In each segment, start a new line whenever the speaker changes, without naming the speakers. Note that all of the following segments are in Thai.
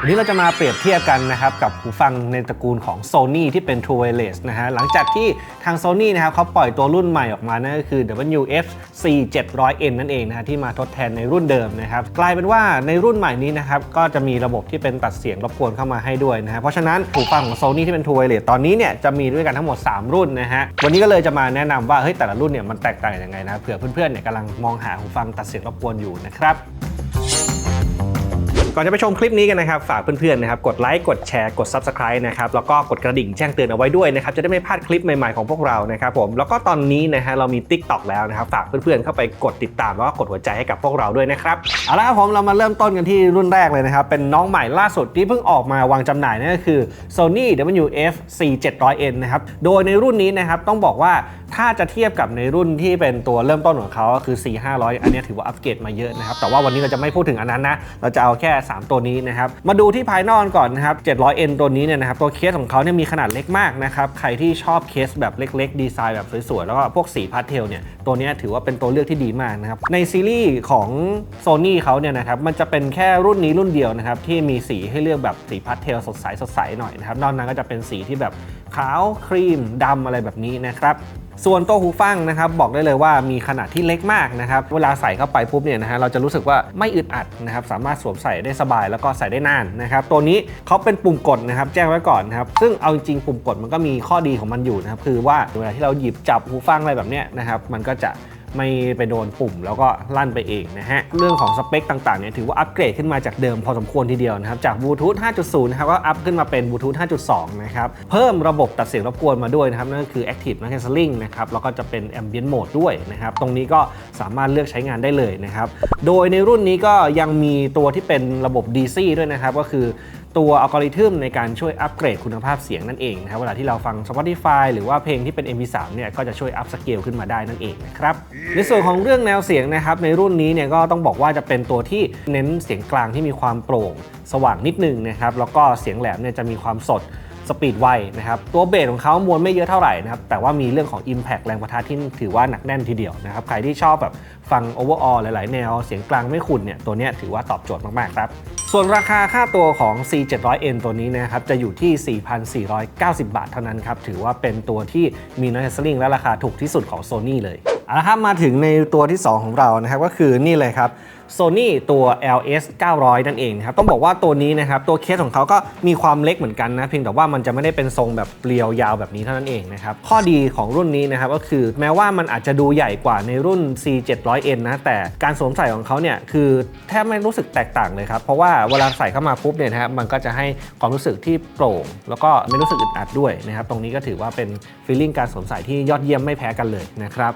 วันนี้เราจะมาเปรียบเทียบกันนะครับกับหูฟังในตระกูลของ Sony ที่เป็น True Wireless นะฮะหลังจากที่ทาง Sony นะครับเขาปล่อยตัวรุ่นใหม่ออกมานั่นก็คือ WF-C 700N นั่นเองนะฮะที่มาทดแทนในรุ่นเดิมนะครับกลายเป็นว่าในรุ่นใหม่นี้นะครับก็จะมีระบบที่เป็นตัดเสียงรบกวนเข้ามาให้ด้วยนะฮะเพราะฉะนั้นหูฟังของ Sony ที่เป็น True Wireless ตอนนี้เนี่ยจะมีด้วยกันทั้งหมด 3 รุ่นนะฮะวันนี้ก็เลยจะมาแนะนำว่าเฮ้ยแต่ละรุ่นเนี่ยมันแตกต่างยังไงนะเผื่อเพื่อนๆเนี่ยกำลังมองหาหูฟังตัดเสียงรบกวนอยู่นะครับ ก่อนจะไปชมคลิปนี้กันนะครับ ฝากเพื่อนๆนะครับกดไลค์กดแชร์กด Subscribe นะครับแล้วก็กดกระดิ่งแจ้งเตือนเอาไว้ด้วยนะครับจะได้ไม่พลาดคลิปใหม่ๆของพวกเรานะครับผมแล้วก็ตอนนี้นะฮะเรามี Tik t o อกแล้วนะครับฝากเพื่อนๆเข้าไปกดติดตามแล้วก็กดหัวใจให้กับพวกเราด้วยนะครับเอาละครับผมเรามาเริ่มต้นกันที่รุ่นแรกเลยนะครับเป็นน้องใหม่ล่าสุดที่เพิ่งออกมาวางจำหน่ายนั่นก็คือ Sony WF-C 700N นะครับโดยในรุ่นนี้นะครับต้องบอกว่าถ้าจะเทียบกับในรุ่นที่เป็นตัวเริ่มต้นของเขาก็คือ 4 500 อันนี้ถือว่าอัปเกรดมาเยอะนะครับแต่ว่าวันนี้เราจะไม่พูดถึงอันนั้นนะเราจะเอาแค่3 ตัวนี้นะครับ มาดูที่ภายนอกก่อนนะครับ 700N ตัวนี้เนี่ยนะครับตัวเคสของเขาเนี่ยมีขนาดเล็กมากนะครับใครที่ชอบเคสแบบเล็กๆ ดีไซน์แบบสวยๆ แล้วก็พวกสีพาสเทลเนี่ยตัวนี้ถือว่าเป็นตัวเลือกที่ดีมากนะครับในซีรีส์ของ Sony เขาเนี่ยนะครับมันจะเป็นแค่รุ่นนี้รุ่นเดียวนะครับที่มีสีให้เลือกแบบสีพาสเทลสดใสสดใสหน่อยนะครับนอกนั้นก็จะเป็นสีที่แบบ ขาวครีมดำอะไรแบบนี้นะครับส่วนตัวหูฟังนะครับบอกได้เลยว่ามีขนาดที่เล็กมากนะครับเวลาใส่เข้าไปปุ๊บเนี่ยนะฮะเราจะรู้สึกว่าไม่อึดอัดนะครับสามารถสวมใส่ได้สบายแล้วก็ใส่ได้นานนะครับตัวนี้เขาเป็นปุ่มกดนะครับแจ้งไว้ก่อนนะครับซึ่งเอาจริงๆปุ่มกดมันก็มีข้อดีของมันอยู่นะครับคือว่าเวลาที่เราหยิบจับหูฟังอะไรแบบเนี้ยนะครับมันก็จะ ไม่ไปโดนปุ่มแล้วก็ลั่นไปเองนะฮะ เรื่องของสเปคต่างๆเนี่ยถือว่าอัปเกรดขึ้นมาจากเดิมพอสมควรทีเดียวนะครับ จากบลูทูธ 5.0 นะครับ ก็อัพขึ้นมาเป็นบลูทูธ 5.2 นะครับ เพิ่มระบบตัดเสียงรบกวนมาด้วยนะครับ นั่นก็คือ Active Noise Cancelling นะครับ แล้วก็จะเป็น Ambient Mode ด้วยนะครับ ตรงนี้ก็สามารถเลือกใช้งานได้เลยนะครับ โดยในรุ่นนี้ก็ยังมีตัวที่เป็นระบบ DC ด้วยนะครับ ก็คือ ตัวอัลกอริทึมในการช่วยอัปเกรดคุณภาพเสียงนั่นเองนะครับเวลาที่เราฟัง Spotify หรือว่าเพลงที่เป็น MP3 เนี่ยก็จะช่วยอัพสเกลขึ้นมาได้นั่นเองนะครับในส่วนของเรื่องแนวเสียงนะครับในรุ่นนี้เนี่ยก็ต้องบอกว่าจะเป็นตัวที่เน้นเสียงกลางที่มีความโปร่ง สว่างนิดนึงนะครับแล้วก็เสียงแหลมเนี่ยจะมีความสด สปีดไวนะครับตัวเบสของเขามวลไม่เยอะเท่าไหร่นะครับแต่ว่ามีเรื่องของ Impact แรงประทะที่ถือว่าหนักแน่นทีเดียวนะครับใครที่ชอบแบบฟัง Overall หลาย ๆ แนวเสียงกลางไม่ขุ่นเนี่ยตัวนี้ถือว่าตอบโจทย์มาก ๆ ครับส่วนราคาค่าตัวของ C 700N ตัวนี้นะครับจะอยู่ที่ 4,490 บาทเท่านั้นครับถือว่าเป็นตัวที่มี noise cancelling และราคาถูกที่สุดของ Sony เลยเอาละครับมาถึงในตัวที่ 2 ของเรานะครับก็คือนี่เลยครับ Sony ตัว LS 900 นั่นเองนะครับ ต้องบอกว่าตัวนี้นะครับ ตัวเคสของเขาก็มีความเล็กเหมือนกันนะ เพียงแต่ว่ามันจะไม่ได้เป็นทรงแบบเปลียวยาวแบบนี้เท่านั้นเองนะครับ ข้อดีของรุ่นนี้นะครับก็คือแม้ว่ามันอาจจะดูใหญ่กว่าในรุ่น C 700N นะ แต่การสวมใส่ของเขาเนี่ยคือแทบไม่รู้สึกแตกต่างเลยครับ เพราะว่าเวลาใส่เข้ามาปุ๊บเนี่ยนะครับมันก็จะให้ความรู้สึกที่โปร่ง แล้วก็ไม่รู้สึกอึดอัดด้วยนะครับ ตรงนี้ก็ถือว่าเป็นฟีลลิ่งการสวมใส่ที่ยอดเยี่ยมไม่แพ้กันเลยนะครับ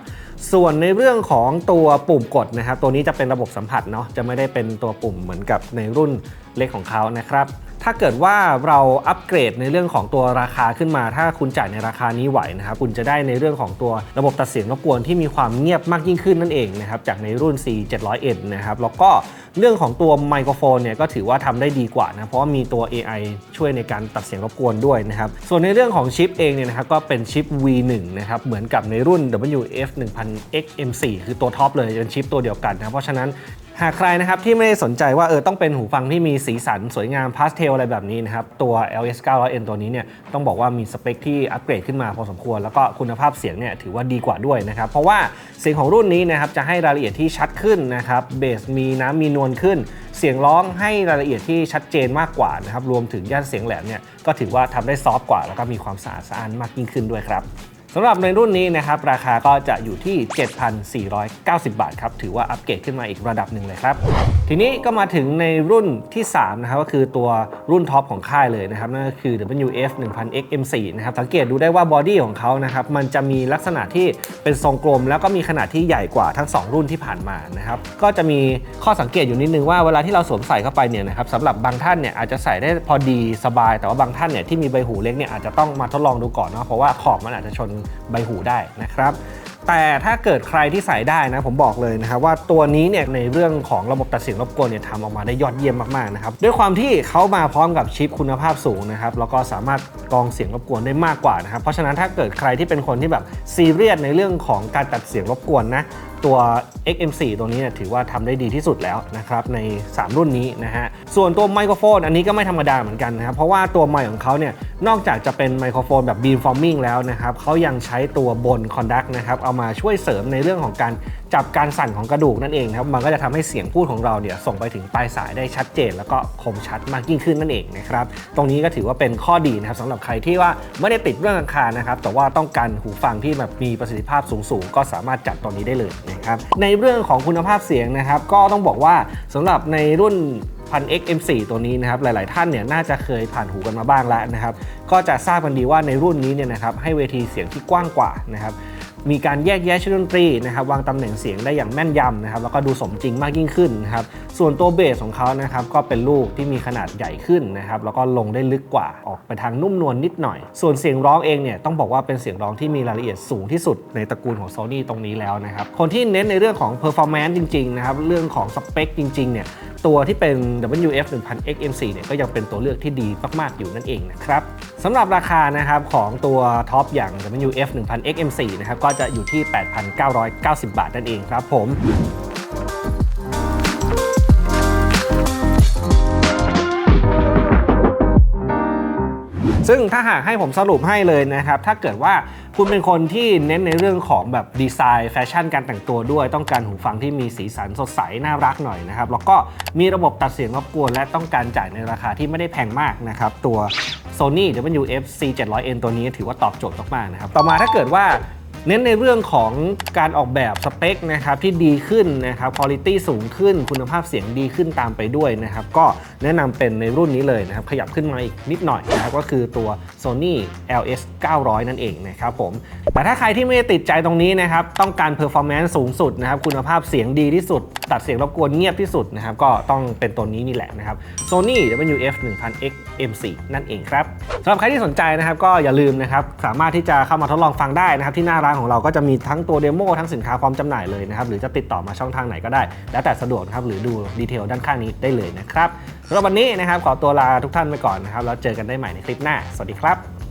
ส่วนในเรื่องของตัวปุ่มกดนะครับ ตัวนี้จะเป็นระบบสัมผัสเนาะจะไม่ได้เป็นตัวปุ่มเหมือนกับในรุ่นเล็กของเขานะครับ ถ้าเกิดว่าเราอัปเกรดในเรื่องของตัวราคาขึ้นมา ถ้าคุณจ่ายในราคานี้ไหวนะครับคุณจะได้ในเรื่องของตัวระบบตัดเสียงรบกวนที่มีความเงียบมากยิ่งขึ้นนั่นเองนะครับจากในรุ่น C 700N นะครับแล้วก็เรื่องของตัวไมโครโฟนเนี่ยก็ถือว่าทำได้ดีกว่านะเพราะมีตัว AI ช่วยในการตัดเสียงรบกวนด้วยนะครับ ส่วนในเรื่องของชิปเองเนี่ยนะครับก็เป็นชิป V1 นะครับเหมือนกับในรุ่น WF 1000 XM4 คือตัวท็อปเลยเป็นชิปตัวเดียวกันนะเพราะฉะนั้น หากใครนะครับที่ไม่ได้สนใจว่าเออต้องเป็นหูฟังที่มีสีสันสวยงามพาสเทลอะไรแบบนี้นะครับ ตัว LS 900N ตัวนี้เนี่ยต้องบอกว่ามีสเปคที่อัปเกรดขึ้นมาพอสมควร แล้วก็คุณภาพเสียงเนี่ยถือว่าดีกว่าด้วยนะครับ เพราะว่าเสียงของรุ่นนี้นะครับจะให้รายละเอียดที่ชัดขึ้นนะครับเบสมีน้ำมีนวลขึ้น เสียงร้องให้รายละเอียดที่ชัดเจนมากกว่านะครับรวมถึงย่านเสียงแหลมเนี่ยก็ถือว่าทำได้ซอฟต์กว่า แล้วก็มีความสะอาดสะอ้านมากยิ่งขึ้นด้วยครับ สำหรับในรุ่นนี้นะครับราคาก็จะอยู่ที่ 7,490 บาทครับถือว่าอัปเกรดขึ้นมาอีกระดับหนึ่งเลยครับ ทีนี้ก็มาถึงในรุ่นที่3นะครับก็คือตัวรุ่นท็อปของค่ายเลยนะครับนั่นก็คือ WF 1000 XM4 นะครับสังเกตดูได้ว่าบอดี้ของเขานะครับมันจะมีลักษณะที่เป็นทรงกลม แล้วก็มีขนาดที่ใหญ่กว่าทั้ง 2 รุ่นที่ผ่านมานะครับก็จะมีข้อสังเกตอยู่นิดนึงว่าเวลาที่เราสวมใส่เข้าไปเนี่ยนะครับสำหรับบางท่านเนี่ยอาจจะใส่ได้พอดีสบาย แต่ว่าบางท่านเนี่ยที่มีใบหูเล็กเนี่ยอาจจะต้องมาทดลองดูก่อนเนาะเพราะว่าขอบมันอาจจะชนใบหูได้นะครับแต่ถ้าเกิดใครที่ใส่ได้นะผมบอกเลยนะครับว่าตัวนี้เนี่ยในเรื่องของระบบตัดเสียงรบกวนเนี่ยทำออกมาได้ยอดเยี่ยมมากๆนะครับด้วยความที่เขามาพร้อมกับชิปคุณภาพสูงนะครับแล้วก็สามารถกรองเสียงรบกวนได้มากกว่านะครับเพราะฉะนั้นถ้าเกิดใครที่เป็นคนที่แบบซีเรียสในเรื่องของการตัดเสียงรบกวนนะ ตัว XM4 ตัวนี้นถือว่าทำได้ดีที่สุดแล้วนะครับใน 3 รุ่นนี้นะฮะส่วนตัวไมโครโฟนอันนี้ก็ไม่ธรรมดาเหมือนกันนะครับเพราะว่าตัวไมค์ของเขาเนี่ยนอกจากจะเป็นไมโครโฟนแบบ beam forming แล้วนะครับเขายังใช้ตัวบน conduct นะครับเอามาช่วยเสริมในเรื่องของการ จับการสั่นของกระดูกนั่นเองครับ มันก็จะทำให้เสียงพูดของเราเนี่ยส่งไปถึงปลายสายได้ชัดเจน แล้วก็คมชัดมากยิ่งขึ้นนั่นเองนะครับ ตรงนี้ก็ถือว่าเป็นข้อดีนะครับสำหรับใครที่ว่าไม่ได้ติดเรื่องราคานะครับ แต่ว่าต้องการหูฟังที่แบบมีประสิทธิภาพสูงๆ ก็สามารถจัดตัวนี้ได้เลยนะครับ ในเรื่องของคุณภาพเสียงนะครับ ก็ต้องบอกว่าสำหรับในรุ่นพัน XM4 ตัวนี้นะครับหลาย ๆ ท่านเนี่ยน่าจะเคยผ่านหูกันมาบ้างแล้วนะครับ ก็จะทราบกันดีว่าในรุ่นนี้เนี่ยนะครับให้เวทีเสียงที่กว้างกว่านะครับ มีการแยกแยะชุดดนตรีนะครับวางตำแหน่งเสียงได้อย่างแม่นยำนะครับแล้วก็ดูสมจริงมากยิ่งขึ้นนะครับส่วนตัวเบสของเขานะครับก็เป็นลูกที่มีขนาดใหญ่ขึ้นนะครับแล้วก็ลงได้ลึกกว่าออกไปทางนุ่มนวลนิดหน่อย ส่วนเสียงร้องเองเนี่ยต้องบอกว่าเป็นเสียงร้องที่มีรายละเอียดสูงที่สุดในตระกูลของ Sony ตรงนี้แล้วนะครับคนที่เน้นในเรื่องของ performance จริงๆนะครับเรื่องของสเปคจริงๆเนี่ยตัวที่เป็น WF 1000 XM4 เนี่ยก็ยังเป็นตัวเลือกที่ดีมาก ๆ อยู่นั่นเองนะครับสำหรับราคานะครับของตัวท็อปอย่าง WF 1000 XM4 นะครับก็จะอยู่ที่ 8,990 บาทนั่นเองครับผมซึ่งถ้าหากให้ผมสรุปให้เลยนะครับ ถ้าเกิดว่าคุณเป็นคนที่เน้นในเรื่องของแบบดีไซน์แฟชั่นการแต่งตัวด้วย ต้องการหูฟังที่มีสีสันสดใส น่ารักหน่อยนะครับ แล้วก็มีระบบตัดเสียงรบกวน และต้องการจ่ายในราคาที่ไม่ได้แพงมากนะครับ ตัว Sony WF C700N ตัวนี้ถือว่าตอบโจทย์มากๆนะครับ ต่อมาถ้าเกิดว่า เน้นในเรื่องของการออกแบบสเปคนะครับที่ดีขึ้นนะครับคุณภาพสูงขึ้น คุณภาพเสียงดีขึ้นตามไปด้วยนะครับ ก็แนะนำเป็นในรุ่นนี้เลยนะครับ ขยับขึ้นมาอีกนิดหน่อยนะครับก็คือตัว Sony LS 900 นั่นเองนะครับผม แต่ถ้าใครที่ไม่ได้ติดใจตรงนี้นะครับ ต้องการ performance สูงสุดนะครับ คุณภาพเสียงดีที่สุด ตัดเสียงรบกวนเงียบที่สุดนะครับ ก็ต้องเป็นตัวนี้นี่แหละนะครับ Sony WF 1000 X M4 นั่นเองครับสำหรับใครที่สนใจนะครับ ก็อย่าลืมนะครับ สามารถที่จะเข้ามาทดลองฟังได้นะครับที่หน้าร้านของเราก็จะมีทั้งตัวเดโมทั้งสินค้าพร้อมจำหน่ายเลยนะครับหรือจะติดต่อมาช่องทางไหนก็ได้ แล้วแต่สะดวกครับหรือดูดีเทลด้านข้างนี้ได้เลยนะครับสำหรับวันนี้นะครับขอตัวลาทุกท่านไปก่อนนะครับแล้วเจอกันได้ใหม่ในคลิปหน้า สวัสดีครับ